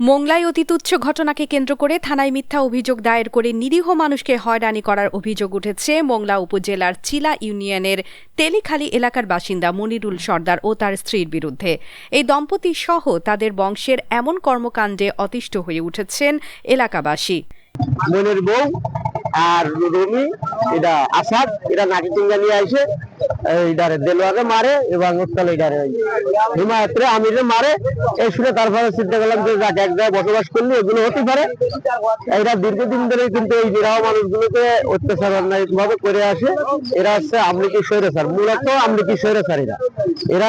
মোংলায় অতি তুচ্ছ ঘটনাকে কেন্দ্র করে থানায় মিথ্যা অভিযোগ দায়ের করে নিরীহ মানুষকে হয়রানি করার অভিযোগ উঠেছে মোংলা উপজেলার চিলা ইউনিয়নের তেলিখালি এলাকার বাসিন্দা মনিরুল সর্দার ও তার স্ত্রীর বিরুদ্ধে। এই দম্পতি সহ তাদের বংশের এমন কর্মকাণ্ডে অতিষ্ঠ হয়ে উঠেছেন এলাকাবাসী। আর এটা আসাদ, এটা নাকি নিয়ে আসে দেলোয়ারে মারে এবং উত্তাল আমিরে মারে। এই শুনে তারপরে চিন্তা করলাম যে এক জায়গায় বসবাস করলে এগুলো হতে পারে। এরা দীর্ঘদিন ধরে কিন্তু এই নিরাহ মানুষগুলোকে অত্যাচার অন্যায় ভাবে করে আসে। এরা হচ্ছে আমলিকি স্বৈরাচার, মূলত আমলিকি স্বৈরাচার এরা। এরা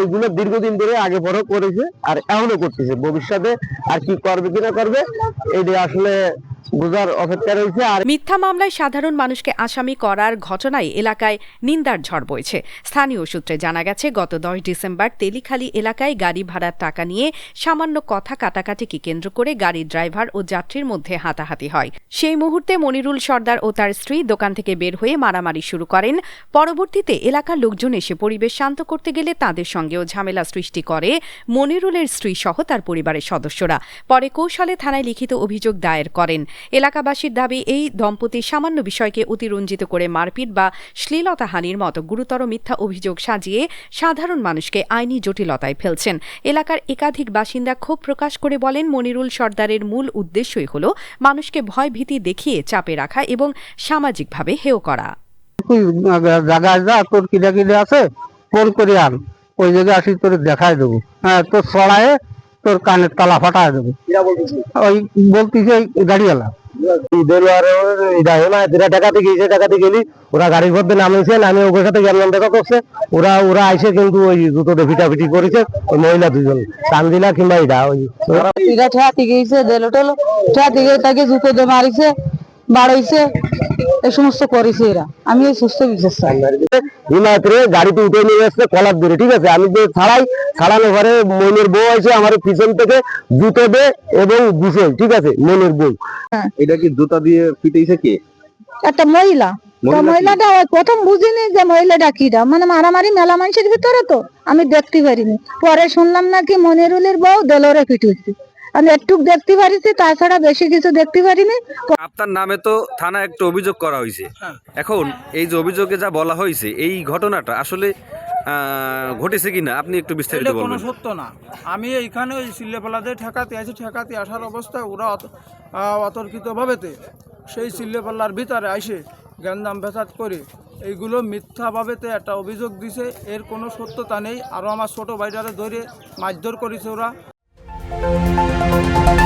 এইগুলো দীর্ঘদিন ধরে আগে বড় করেছে আর এখনও করতেছে। ভবিষ্যতে আর কি করবে কিনা করবে এইটা আসলে মিথ্যা মামলায় সাধারণ মানুষকে আসামি করার ঘটনায় এলাকায় নিন্দার ঝড় বইছে। স্থানীয় সূত্রে জানা গেছে, গত দশ ডিসেম্বর তেলিখালী এলাকায় গাড়ি ভাড়ার টাকা নিয়ে সামান্য কথা কাটাকাটিকে কেন্দ্র করে গাড়ির ড্রাইভার ও যাত্রীর মধ্যে হাতাহাতি হয়। সেই মুহূর্তে মনিরুল সর্দার ও তার স্ত্রী দোকান থেকে বের হয়ে মারামারি শুরু করেন। পরবর্তীতে এলাকার লোকজন এসে পরিবেশ শান্ত করতে গেলে তাদের সঙ্গেও ঝামেলা সৃষ্টি করে মনিরুলের স্ত্রী সহ তার পরিবারের সদস্যরা। পরে কৌশলে থানায় লিখিত অভিযোগ দায়ের করেন। এলাকাবাসীর দাবি, এই দম্পতি সামান্য বিষয়কে অতিরঞ্জিত করে মারপিট বা শ্লীলতাহানির মতো গুরুতর মিথ্যা অভিযোগ সাজিয়ে সাধারণ মানুষকে আইনি জটিলতায় ফেলছেন। এলাকার একাধিক বাসিন্দা ক্ষোভ প্রকাশ করে বলেন, মনিরুল সর্দারের মূল উদ্দেশ্যই হল মানুষকে ভয়ভীতি দেখিয়ে চাপে রাখা এবং সামাজিকভাবে হেয় করা। আছে, ফোন করে আন। ওই জায়গায় আসি তোর দেখাই দেবো। হ্যাঁ তোর ছড়ায় তোর কানের তালা ফাটা দেবো। ওই বলতিছে গাড়িওয়ালা। টাকাতে গিয়েছে টাকাতে গেলি ওরা গাড়ির মধ্যে নামেছে নামে ওদের সাথে জ্ঞান দেখা করছে। ওরা ওরা আইসে কিন্তু ওই জুতোতে ফিটাফিটি করেছে ওই মহিলা দুজন চান্দিনা কিংবা এটা ওই ঠেয়াতে গিয়েছে ঠেয়াতে গিয়ে তাকে জুতো দিয়ে মারিছে বাড়াইছে এই সমস্ত করেছে এরা। আমি এই সুস্থ বিশ্বাস হিমায়তরে গাড়িতে উঠে নিয়ে আসছে কলার দূরে ঠিক আছে? আমি যে ছাড়াই ছাড়ানোর পরে মনের বউ আছে আমার পিছন থেকে জুতো দে এবং বুঝে ঠিক আছে? মনের বউ। এটা কি জুতা দিয়ে পিটাইছে কে? একটা মহিলা। তো মহিলা কি? মহিলাটা প্রথম বুঝিনি যে মহিলাটা কিটা। মানে মারামারি মেলা মানুষের ভিতরে তো। আমি দেখতে পারিনি। পরে শুনলাম নাকি মনিরুলের বউ দেলোরে পিটুইছে। আমি একটু দেখতে পারিছি তাছাড়া বেশি কিছু দেখতে পারিনি। আপনার নামে তো থানা একটা অভিযোগ করা হয়েছে। এখন এই যে অভিযোগে যা বলা হয়েছে এই ঘটনাটা আসলে ঘটেছে কিনা আপনি একটু বিস্তারিত এটা কোনো সত্য না। আমি এইখানে ওই সিল্লেপালাতে ঠেকাতে আছি ঠেকাতে আসার অবস্থায় ওরা অত- অতর্কিতভাবেতে সেই সিল্লেপাল্লার ভিতরে আসে গ্যান্দাম ফেসাদ করে এইগুলো মিথ্যাভাবেতে একটা অভিযোগ দিছে। এর কোনো সত্যতা নেই। আরও আমার ছোটো ভাইটারে ধরে মারধর করেছে ওরা। Thank you.